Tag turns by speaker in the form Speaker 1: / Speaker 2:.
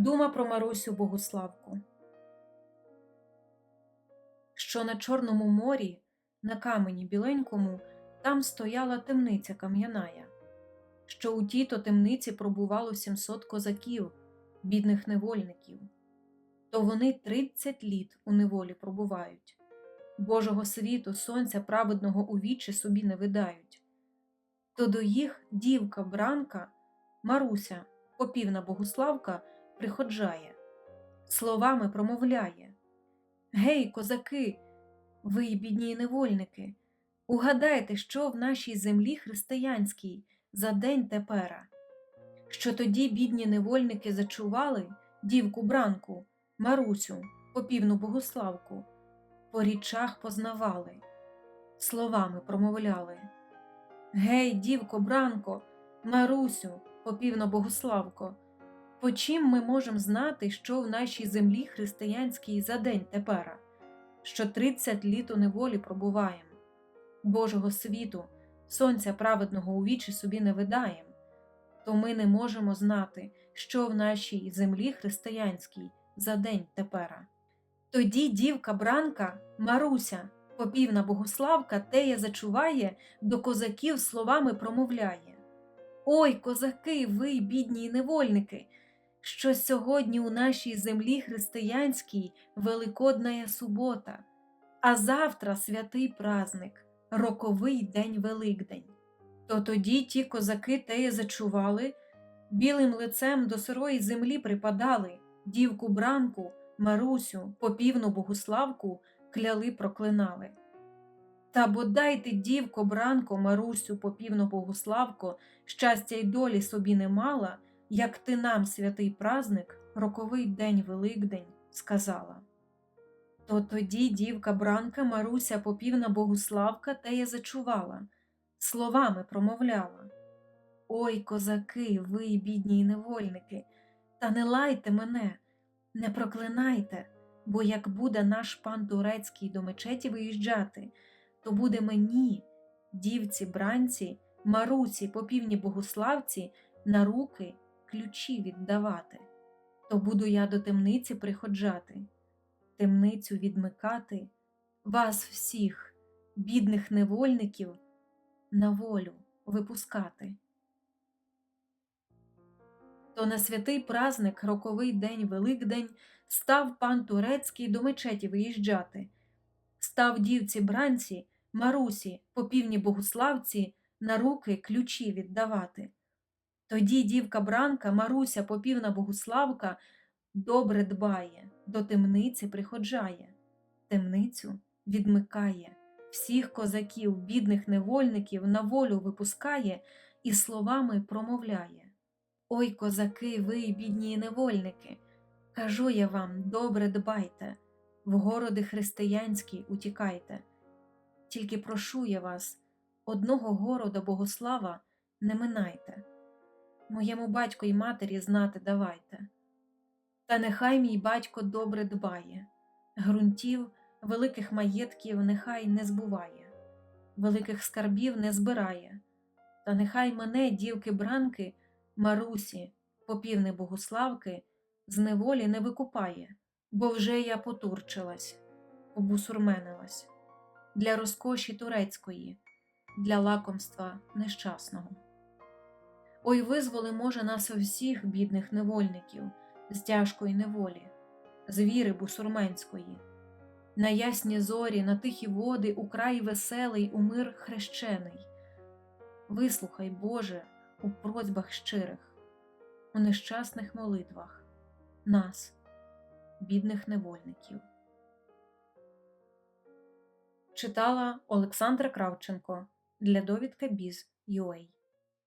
Speaker 1: Дума про Марусю Богуславку. Що на Чорному морі, на камені біленькому, там стояла темниця кам'яная, що у тій то темниці пробувало сімсот козаків, бідних невольників, то вони тридцять літ у неволі пробувають, Божого світу, сонця праведного у вічі собі не видають. То до їх дівка бранка, Маруся, попівна Богуславка, приходжає, словами промовляє. Гей, козаки, ви, бідні невольники, угадайте, що в нашій землі християнській за день тепера, що тоді бідні невольники зачували дівку бранку, Марусю, попівну Богуславку, по річах познавали, словами промовляли. Гей, дівко, бранко, Марусю, попівно Богуславко, по чим ми можемо знати, що в нашій землі християнській за день тепера, що тридцять літ у неволі пробуваєм, Божого світу, сонця праведного у вічі собі не видаєм, то ми не можемо знати, що в нашій землі християнській за день тепера. Тоді дівка бранка, Маруся, попівна Богославка, тея зачуває, до козаків словами промовляє. Ой, козаки, ви, бідні невольники, що сьогодні у нашій землі християнській Великодная субота, а завтра святий праздник, роковий день Великдень. То тоді ті козаки теє зачували, білим лицем до сирої землі припадали, дівку бранку, Марусю, попівну Богуславку кляли проклинали. Та бодай ти, дівко, бранко, Марусю, попівну Богуславко, щастя й долі собі не мала, як ти нам, святий праздник, роковий день Великдень, сказала. То тоді дівка бранка Маруся, попівна Богуславка, теє зачувала, словами промовляла Ой, козаки, ви, бідні й невольники, та не лайте мене, не проклинайте, бо як буде наш пан турецький до мечеті виїжджати, то буде мені, дівці, бранці, Маруці, попівні Богуславці, на руки ключі віддавати, то буду я до темниці приходжати, темницю відмикати, вас всіх, бідних невольників, на волю випускати. То на святий праздник, роковий день Великдень, став пан турецький до мечеті виїжджати, став дівці бранці, Марусі, попівні Богуславці, на руки ключі віддавати. Тоді дівка бранка, Маруся, попівна Богуславка, добре дбає, до темниці приходжає, темницю відмикає, всіх козаків, бідних невольників на волю випускає і словами промовляє. Ой, козаки, ви, бідні невольники, кажу я вам, добре дбайте, в городи християнські утікайте. Тільки прошу я вас, одного города Богослава не минайте, моєму батьку й матері знати давайте. Та нехай мій батько добре дбає, грунтів, великих маєтків нехай не збуває, великих скарбів не збирає, та нехай мене, дівки бранки, Марусі, попівни Богославки, з неволі не викупає, бо вже я потурчилась, побусурменилась для розкоші турецької, для лакомства нещасного. Ой, визволи, може, нас всіх, бідних невольників, з тяжкої неволі, з віри бусурменської, на ясні зорі, на тихі води, у край веселий, у мир хрещений. Вислухай, Боже, у просьбах щирих, у нещасних молитвах, нас, бідних невольників. Читала Олександра Кравченко для довідка Біз.UA